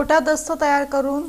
खोटा दस्त तयार करून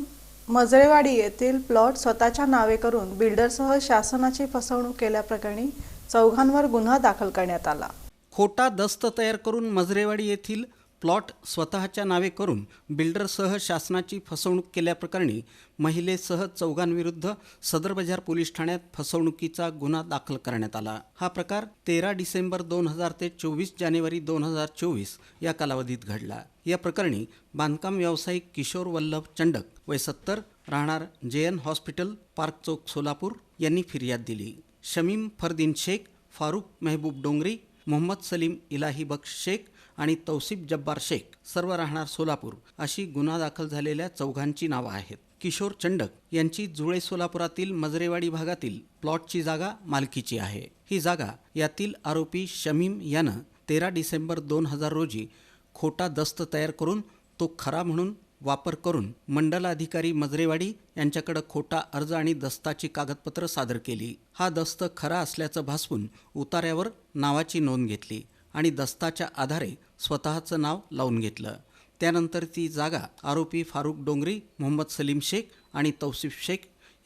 मजरेवाडी येथील प्लॉट स्वतःच्या नावे करून बिल्डरसह शासनाची फसवणूक केल्याप्रकरणी चौघांवर गुन्हा दाखल करण्यात आला. खोटा दस्त तयार करून मजरेवाडी येथील प्लॉट स्वतःच्या नावे करून बिल्डरसह शासनाची फसवणूक केल्याप्रकरणी महिलेसह चौघांविरुद्ध सदर बाजार पोलीस ठाण्यात फसवणुकीचा गुन्हा दाखल करण्यात आला. हा प्रकार तेरा डिसेंबर दोन हजार ते चोवीस जानेवारी दोन हजार चोवीस या कालावधीत घडला. या प्रकरणी बांधकाम व्यावसायिक किशोर वल्लभ चंडक वय सत्तर राहणार जे एन हॉस्पिटल पार्क चौक सोलापूर यांनी फिर्याद दिली. शमीम फरदीन शेख फारुख मेहबूब डोंगरी मोहम्मद सलीम इलाही बख्श शेख आणि तौसिफ जब्बार शेख सर्व राहणार सोलापूर अशी गुन्हा दाखल झालेल्या चौघांची नावं आहेत. किशोर चंडक यांची जुळे सोलापुरातील मजरेवाडी भागातील प्लॉटची जागा मालकीची आहे. ही जागा यातील आरोपी शमीम यानं तेरा डिसेंबर दोन हजार रोजी खोटा दस्त तयार करून तो खरा म्हणून वापर करून मंडलाधिकारी मजरेवाडी यांच्याकडे खोटा अर्ज आणि दस्ताची कागदपत्र सादर केली. हा दस्त खरा असल्याचं भासवून उतार्यावर नावाची नोंद घेतली. आणि दस्ताच्या आधारे स्वतःचं नाव लावून घेतलं. त्यानंतर ती जागा आरोपी फारुख डोंगरी मोहम्मद सलीम शेख आणि तौसिफ शेख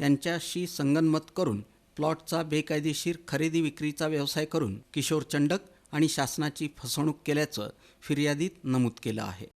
यांच्याशी संगनमत करून प्लॉटचा बेकायदेशीर खरेदी विक्रीचा व्यवसाय करून किशोर चंडक आणि शासनाची फसवणूक केल्याचं फिर्यादीत नमूद केलं आहे.